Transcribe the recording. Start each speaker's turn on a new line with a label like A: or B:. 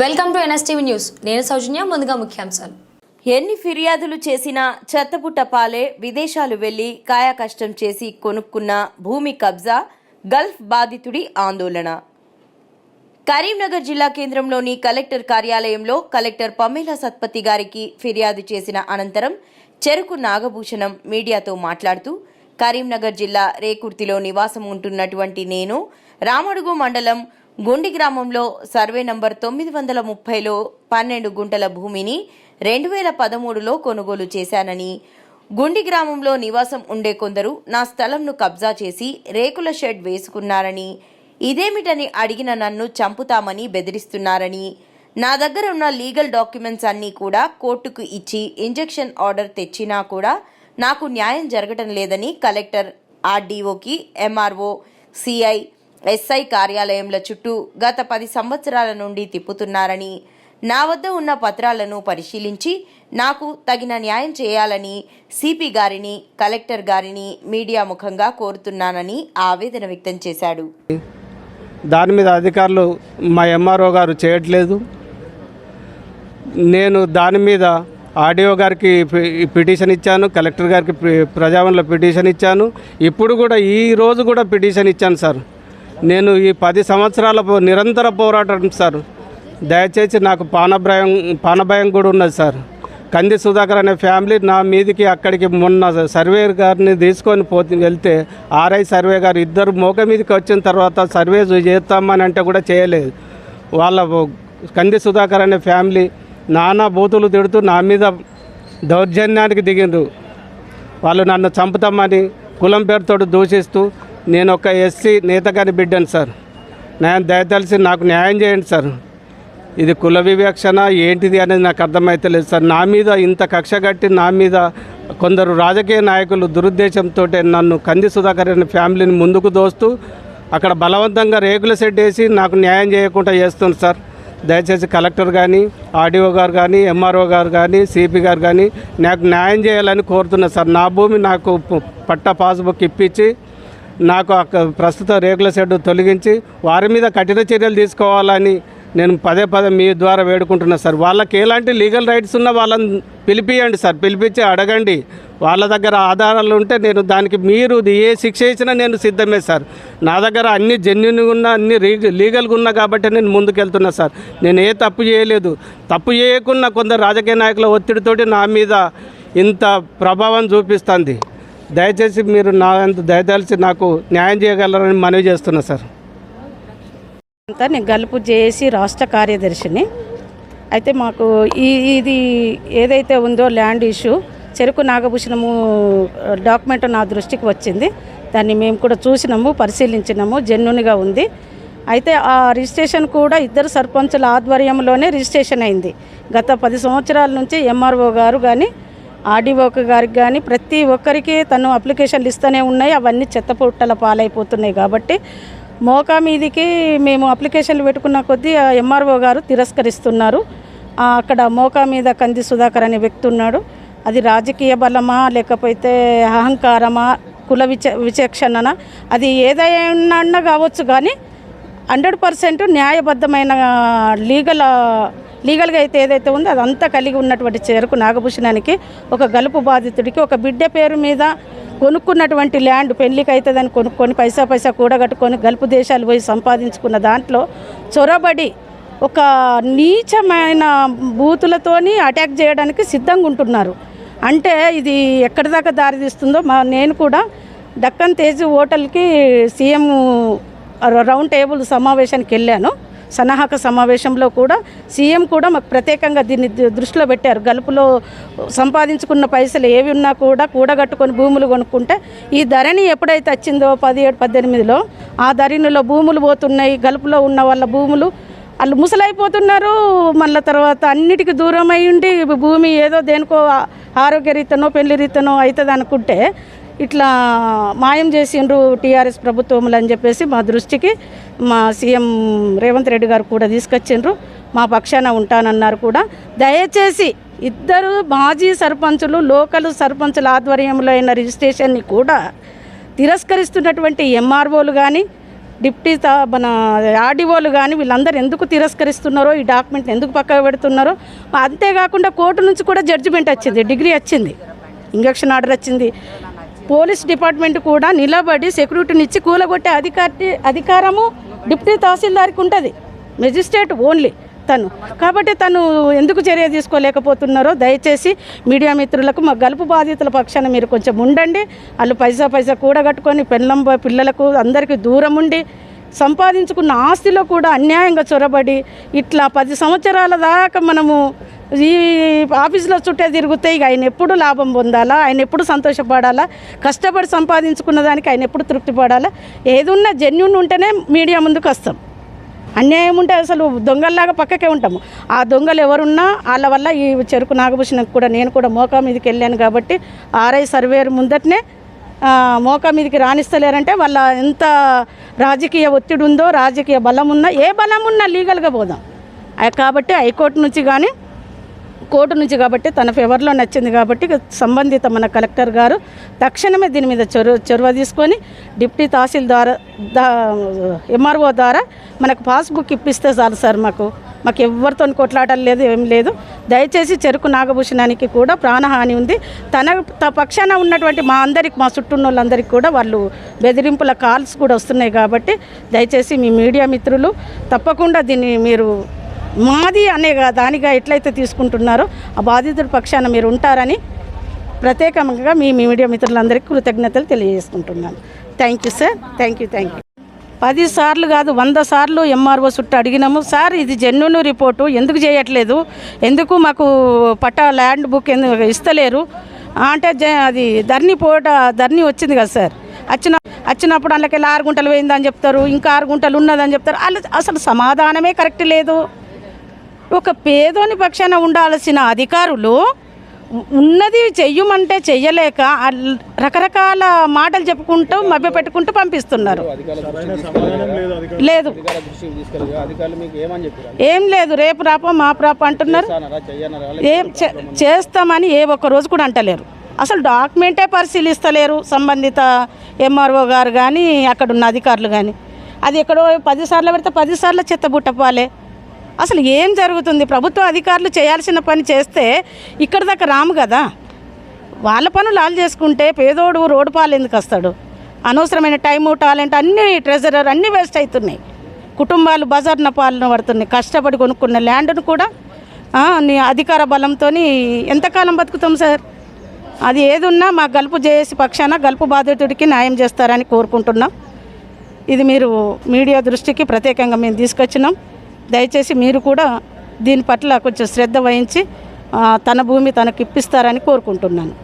A: Welcome to NSTV news. నేను సౌజన్య ముందుగా ముఖ్యాంశాలు.
B: ఎన్ని ఫిర్యాదులు చేసినా చెత్తపుట్ట పాలే విదేశాలు వెళ్ళి కాయకష్టం చేసి కొనుక్కున్న భూమి కబ్జా గల్ఫ్ బాధితుడి ఆందోళన. కరీంనగర్ జిల్లా కేంద్రంలోని కలెక్టర్ కార్యాలయంలో కలెక్టర్ పమేలా సత్పతి గారికి ఫిర్యాదు చేసిన అనంతరం చెరుకు నాగభూషణం మీడియాతో మాట్లాడుతూ కరీంనగర్ జిల్లా రేకుర్తిలో నివాసం ఉంటున్నటువంటి నేను రామడుగు మండలం గుండి గ్రామంలో సర్వే నంబర్ తొమ్మిది వందల ముప్పైలో పన్నెండు గుంటల భూమిని రెండు వేల పదమూడులో కొనుగోలు చేశానని. గుండి గ్రామంలో నివాసం ఉండే కొందరు నా స్థలంను కబ్జా చేసి రేకుల షెడ్ వేసుకున్నారని ఇదేమిటని అడిగిన నన్ను చంపుతామని బెదిరిస్తున్నారని. నా దగ్గర ఉన్న లీగల్ డాక్యుమెంట్స్ అన్నీ కూడా కోర్టుకు ఇచ్చి ఇంజెక్షన్ ఆర్డర్ తెచ్చినా కూడా నాకు న్యాయం జరగటం లేదని కలెక్టర్ ఆర్డీఓకి ఎంఆర్ఓ సిఐ ఎస్ఐ కార్యాలయంల చుట్టూ గత పది సంవత్సరాల నుండి తిప్పుతున్నారని నా వద్ద ఉన్న పత్రాలను పరిశీలించి నాకు తగిన న్యాయం చేయాలని సిపి గారిని కలెక్టర్ గారిని మీడియా ముఖంగా కోరుతున్నానని ఆవేదన వ్యక్తం చేశాడు.
C: దాని మీద అధికారులు మా ఎంఆర్ఓ గారు చేయట్లేదు. నేను దాని మీద ఆర్డీఓ గారికి పిటిషన్ ఇచ్చాను కలెక్టర్ గారికి ప్రజావనలో పిటిషన్ ఇచ్చాను. ఇప్పుడు కూడా ఈ రోజు కూడా పిటిషన్ ఇచ్చాను సార్. నేను ఈ పది సంవత్సరాల నిరంతర పోరాటం సార్. దయచేసి నాకు పానభయం పానభయం కూడా ఉన్నది సార్. కంది సుధాకర్ అనే ఫ్యామిలీ నా మీదికి అక్కడికి మొన్న సర్వేర్ గారిని తీసుకొని పోతే వెళ్తే ఆర్ఐ సర్వే గారు ఇద్దరు మోక మీదకి వచ్చిన తర్వాత సర్వే చేస్తామని అంటే కూడా చేయలేదు. వాళ్ళ కంది సుధాకర్ అనే ఫ్యామిలీ నానా బూతులు తిడుతూ నా మీద దౌర్జన్యానికి దిగిండ్రు. వాళ్ళు నన్ను చంపుతామని కులం పేరుతో దూషిస్తూ నేను ఒక ఎస్సీ నేతగాని బిడ్డను సార్. నేను దయతలిసి నాకు న్యాయం చేయండి సార్. ఇది కుల వివక్షణ ఏంటిది అనేది నాకు అర్థమైతలేదు సార్. నా మీద ఇంత కక్ష కట్టి నా మీద కొందరు రాజకీయ నాయకులు దురుద్దేశంతో నన్ను కంది సుధాకర్ అనే ఫ్యామిలీని ముందుకు దోస్తూ అక్కడ బలవంతంగా రేకుల సెట్ వేసి నాకు న్యాయం చేయకుండా చేస్తుంది సార్. దయచేసి కలెక్టర్ కానీ ఆర్డీఓ గారు కానీ ఎంఆర్ఓ గారు కానీ సిపి గారు కానీ నాకు న్యాయం చేయాలని కోరుతున్నా సార్. నా భూమి నాకు పట్ట పాస్బుక్ ఇప్పించి నాకు అక్క- ప్రస్తుత రేకుల షెడ్ తొలగించి వారి మీద కఠిన చర్యలు తీసుకోవాలని నేను పదే పదే మీ ద్వారా వేడుకుంటున్నా సార్. వాళ్ళకి ఎలాంటి లీగల్ రైట్స్ ఉన్నా వాళ్ళని పిలిపియండి సార్. పిలిపించి అడగండి. వాళ్ళ దగ్గర ఆధారాలు ఉంటే నేను దానికి మీరు ఏ శిక్ష ఇచ్చినా నేను సిద్ధమే సార్. నా దగ్గర అన్ని జెన్యున్గా ఉన్నా అన్ని లీగల్గా ఉన్నా కాబట్టి నేను ముందుకెళ్తున్నా సార్. నేను ఏ తప్పు చేయలేదు. తప్పు చేయకుండా కొందరు రాజకీయ నాయకుల ఒత్తిడితోటి నా మీద ఇంత ప్రభావం చూపిస్తుంది. దయచేసి మీరు నా దయదాల్చి నాకు న్యాయం చేయగలరని మనవి చేస్తున్నా సార్.
D: అంతా నేను గలుపు చేసి రాష్ట్ర కార్యదర్శిని. అయితే మాకు ఈ ఇది ఏదైతే ఉందో ల్యాండ్ ఇష్యూ చెరుకు నాగభూషణము డాక్యుమెంట్ నా దృష్టికి వచ్చింది. దాన్ని మేము కూడా చూసినాము పరిశీలించినాము జెన్యున్గా ఉంది. అయితే ఆ రిజిస్ట్రేషన్ కూడా ఇద్దరు సర్పంచుల ఆధ్వర్యంలోనే రిజిస్ట్రేషన్ అయింది. గత పది సంవత్సరాల నుంచి ఎంఆర్ఓ గారు కానీ ఆర్డీఓకి గారికి కానీ ప్రతి ఒక్కరికి తను అప్లికేషన్లు ఇస్తూనే ఉన్నాయి. అవన్నీ చెత్తపుట్టల పాలైపోతున్నాయి కాబట్టి మోకా మీదికి మేము అప్లికేషన్లు పెట్టుకున్న కొద్దీ ఎంఆర్ఓ గారు తిరస్కరిస్తున్నారు. అక్కడ మోకా మీద కంది సుధాకర్ అనే వ్యక్తి ఉన్నాడు. అది రాజకీయ బలమా లేకపోతే అహంకారమా కుల విచ విచక్షణనా? అది ఏదైనా కావచ్చు కానీ హండ్రెడ్ పర్సెంట్ న్యాయబద్ధమైన లీగల్ లీగల్గా అయితే ఏదైతే ఉందో అదంతా కలిగి ఉన్నటువంటి చెరుకు నాగభూషణానికి ఒక గలుపు బాధితుడికి ఒక బిడ్డ పేరు మీద కొనుక్కున్నటువంటి ల్యాండ్ పెళ్ళికి అవుతుందని కొనుక్కొని పైసా పైసా కూడగట్టుకొని గల్పు దేశాలు పోయి సంపాదించుకున్న దాంట్లో చొరబడి ఒక నీచమైన బూతులతోని అటాక్ చేయడానికి సిద్ధంగా ఉంటున్నారు. అంటే ఇది ఎక్కడి దాకా దారితీస్తుందో మా నేను కూడా దక్కన్ తేజ్ హోటల్కి సీఎం రౌండ్ టేబుల్ సమావేశానికి వెళ్ళాను. సన్నాహక సమావేశంలో కూడా సీఎం కూడా మాకు ప్రత్యేకంగా దీన్ని దృష్టిలో పెట్టారు. గలుపులో సంపాదించుకున్న పైసలు ఏవి ఉన్నా కూడా కూడగట్టుకొని భూములు కొనుక్కుంటే ఈ ధరణి ఎప్పుడైతే వచ్చిందో పదిహేడు పద్దెనిమిదిలో ఆ ధరణిలో భూములు పోతున్నాయి. గలుపులో ఉన్న వాళ్ళ భూములు వాళ్ళు ముసలైపోతున్నారు. మళ్ళీ తర్వాత అన్నిటికీ దూరం ఉండి భూమి ఏదో దేనికో ఆరోగ్య రీతనో పెళ్ళి రీతనో అవుతుంది అనుకుంటే ఇట్లా మాయం చేసిండ్రు టీఆర్ఎస్ ప్రభుత్వములు అని చెప్పేసి మా దృష్టికి మా సీఎం రేవంత్ రెడ్డి గారు కూడా తీసుకొచ్చిండ్రు. మా పక్షాన ఉంటానన్నారు కూడా. దయచేసి ఇద్దరు మాజీ సర్పంచులు లోకల్ సర్పంచుల ఆధ్వర్యంలో అయిన రిజిస్ట్రేషన్ని కూడా తిరస్కరిస్తున్నటువంటి ఎంఆర్ఓలు కానీ డిప్టీ తా- మన ఆర్డీఓలు కానీ వీళ్ళందరూ ఎందుకు తిరస్కరిస్తున్నారో ఈ డాక్యుమెంట్ ఎందుకు పక్కకు పెడుతున్నారో అంతేకాకుండా కోర్టు నుంచి కూడా జడ్జిమెంట్ వచ్చింది డిగ్రీ వచ్చింది ఇంజక్షన్ ఆర్డర్ వచ్చింది. పోలీస్ డిపార్ట్మెంట్ కూడా నిలబడి సెక్యూరిటీని ఇచ్చి కూలగొట్టే అధికారి అధికారము డిప్యూటీ తహసీల్దార్కి ఉంటుంది. మెజిస్ట్రేట్ ఓన్లీ తను. కాబట్టి తను ఎందుకు చర్య తీసుకోలేకపోతున్నారో దయచేసి మీడియా మిత్రులకు మా గలుపు బాధితుల పక్షాన మీరు కొంచెం ఉండండి. వాళ్ళు పైసా పైసా కూడగట్టుకొని పెళ్ళం పిల్లలకు అందరికీ దూరం ఉండి సంపాదించుకున్న ఆస్తిలో కూడా అన్యాయంగా చొరబడి ఇట్లా పది సంవత్సరాల దాకా మనము ఈ ఆఫీసులో చుట్టే తిరిగితే ఇక ఆయన ఎప్పుడు లాభం పొందాలా? ఆయన ఎప్పుడు సంతోషపడాలా? కష్టపడి సంపాదించుకున్న దానికి ఆయన ఎప్పుడు తృప్తి పడాలా? ఏదున్నా జెన్యున్ ఉంటేనే మీడియా ముందుకు వస్తాం. అన్యాయం ఉంటే అసలు దొంగల్లాగా పక్కకే ఉంటాము. ఆ దొంగలు ఎవరున్నా వాళ్ళ వల్ల ఈ చెరుకు నాగభూషణకు కూడా నేను కూడా మోకా మీదకి వెళ్ళాను కాబట్టి ఆర్ఐ సర్వేర్ ముందటనే మోకా మీదకి రాణిస్తలేరంటే వాళ్ళ ఎంత రాజకీయ ఒత్తిడి ఉందో రాజకీయ బలం ఉన్నా ఏ బలం ఉన్నా లీగల్గా పోదాం. కాబట్టి హైకోర్టు నుంచి కానీ కోర్టు నుంచి కాబట్టి తన ఫేవర్లో నచ్చింది కాబట్టి సంబంధిత మన కలెక్టర్ గారు తక్షణమే దీని మీద చొరవ చొరవ తీసుకొని డిప్టీ తహసీల్దార్ దా ఎంఆర్ఓ ద్వారా మనకు పాస్బుక్ ఇప్పిస్తే చాలు సార్ మాకు. మాకు ఎవరితో కొట్లాటలు లేదు ఏం లేదు. దయచేసి చెరుకు నాగభూషణానికి కూడా ప్రాణహాని ఉంది. తన త పక్షాన ఉన్నటువంటి మా అందరికి మా చుట్టూన్న వాళ్ళందరికీ కూడా వాళ్ళు బెదిరింపుల కాల్స్ కూడా వస్తున్నాయి కాబట్టి దయచేసి మీ మీడియా మిత్రులు తప్పకుండా దీన్ని మీరు మాది అనే దానిగా ఎట్లయితే తీసుకుంటున్నారో ఆ బాధితుడి పక్షాన మీరు ఉంటారని ప్రత్యేకంగా మీ మీడియా మిత్రులందరికీ కృతజ్ఞతలు తెలియజేసుకుంటున్నాను. Thank you sir thank you thank you పది సార్లు కాదు వంద సార్లు ఎంఆర్ఓ చుట్టూ అడిగినాము. సార్ ఇది జెన్యున్ రిపోర్టు. ఎందుకు చేయట్లేదు? ఎందుకు మాకు పట్టా ల్యాండ్ బుక్ ఎందుకు ఇస్తలేరు? అంటే జ- అది ధర్ని పోట ధర్ని వచ్చింది కదా సార్. వచ్చిన వచ్చినప్పుడు అందులోకి ఆరు గుంటలు పోయిందని చెప్తారు. ఇంకా ఆరు గుంటలు ఉన్నదని చెప్తారు. వాళ్ళు అసలు సమాధానమే కరెక్ట్ లేదు. ఒక పేదోని పక్షాన ఉండాల్సిన అధికారులు ఉన్నది చెయ్యమంటే చెయ్యలేక రకరకాల మాటలు చెప్పుకుంటూ మభ్య పెట్టుకుంటూ పంపిస్తున్నారు. లేదు. ఏం లేదు. రేపు రాపో మా ప్రాప అంటున్నారు. ఏం చే- చేస్తామని ఏ ఒక్క రోజు కూడా అంటలేరు. అసలు డాక్యుమెంటే పరిశీలిస్తలేరు. సంబంధిత ఎంఆర్ఓ గారు కానీ అక్కడ ఉన్న అధికారులు కానీ అది ఎక్కడో పదిసార్లు పెడితే పదిసార్లు చెత్తబుట్టపాలే అసలు ఏం జరుగుతుంది? ప్రభుత్వ అధికారులు చేయాల్సిన పని చేస్తే ఇక్కడ దాకా రాము కదా. వాళ్ళ పనులు వాళ్ళు చేసుకుంటే పేదోడు రోడ్డు పాలు ఎందుకు వస్తాడు? అనవసరమైన టైము టాలెంట్ అన్నీ ట్రెజరర్ అన్నీ వేస్ట్ అవుతున్నాయి. కుటుంబాలు బజార్న పాలన పడుతున్నాయి. కష్టపడి కొనుక్కున్న ల్యాండ్ను కూడా నీ అధికార బలంతో ఎంతకాలం బతుకుతాం సార్? అది ఏది ఉన్నా మా గలుపు చేసి పక్షాన గలుపు బాధితుడికి న్యాయం చేస్తారని కోరుకుంటున్నాం. ఇది మీరు మీడియా దృష్టికి ప్రత్యేకంగా మేము తీసుకొచ్చినాం. దయచేసి మీరు కూడా దీని పట్ల కొంచెం శ్రద్ధ వహించి తన భూమి తనకు ఇప్పిస్తారని కోరుకుంటున్నాను.